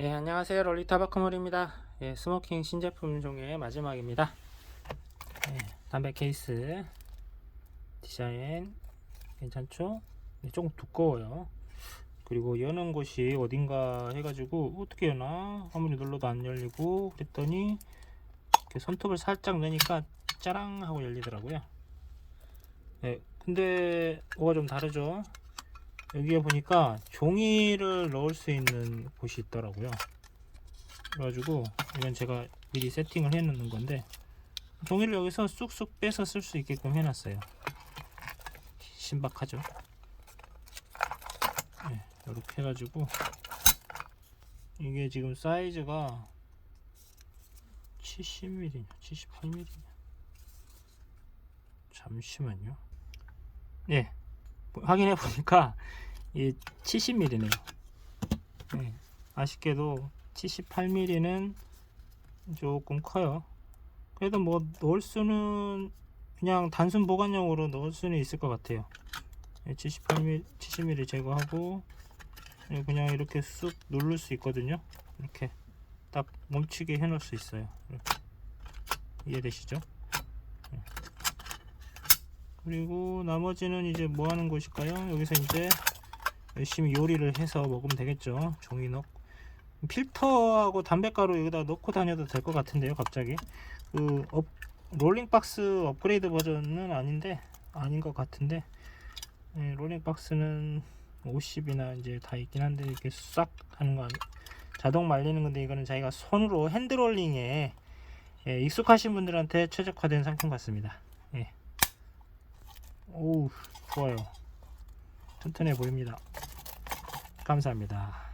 예, 안녕하세요. 롤리타 바크몰입니다. 예, 스모킹 신제품 중에 마지막입니다. 예, 담배 케이스 디자인 괜찮죠? 네, 조금 두꺼워요. 그리고 여는 곳이 어딘가 해가지고 어떻게 여나 아무리 눌러도 안 열리고 그랬더니 이렇게 손톱을 살짝 넣으니까 짜랑 하고 열리더라고요. 예, 근데 뭐가 좀 다르죠? 여기에 보니까 종이를 넣을 수 있는 곳이 있더라고요. 그래가지고 이건 제가 미리 세팅을 해 놓는 건데 종이를 여기서 쑥쑥 빼서 쓸 수 있게끔 해놨어요. 신박하죠? 네, 이렇게 해가지고 이게 지금 사이즈가 70mm냐 78mm냐 잠시만요. 네, 확인해 보니까 이 70mm네요. 네, 아쉽게도 78mm는 조금 커요. 그래도 뭐 넣을 수는 그냥 단순 보관용으로 넣을 수는 있을 것 같아요. 78mm, 70mm 제거하고 예, 그냥 이렇게 쑥 누를 수 있거든요. 이렇게 딱 멈추게 해놓을 수 있어요. 이렇게. 이해되시죠? 그리고 나머지는 이제 뭐 하는 곳일까요? 여기서 이제 열심히 요리를 해서 먹으면 되겠죠. 종이 넣고 필터하고 담배가루 여기다 넣고 다녀도 될 것 같은데요. 갑자기 그 업, 롤링 박스 업그레이드 버전은 아닌데 아닌 것 같은데 예, 롤링 박스는 50이나 이제 다 있긴 한데 이렇게 싹 하는 거 아니 자동 말리는 건데 이거는 자기가 손으로 핸드롤링에 예, 익숙하신 분들한테 최적화된 상품 같습니다. 예. 오우 좋아요. 튼튼해 보입니다. 감사합니다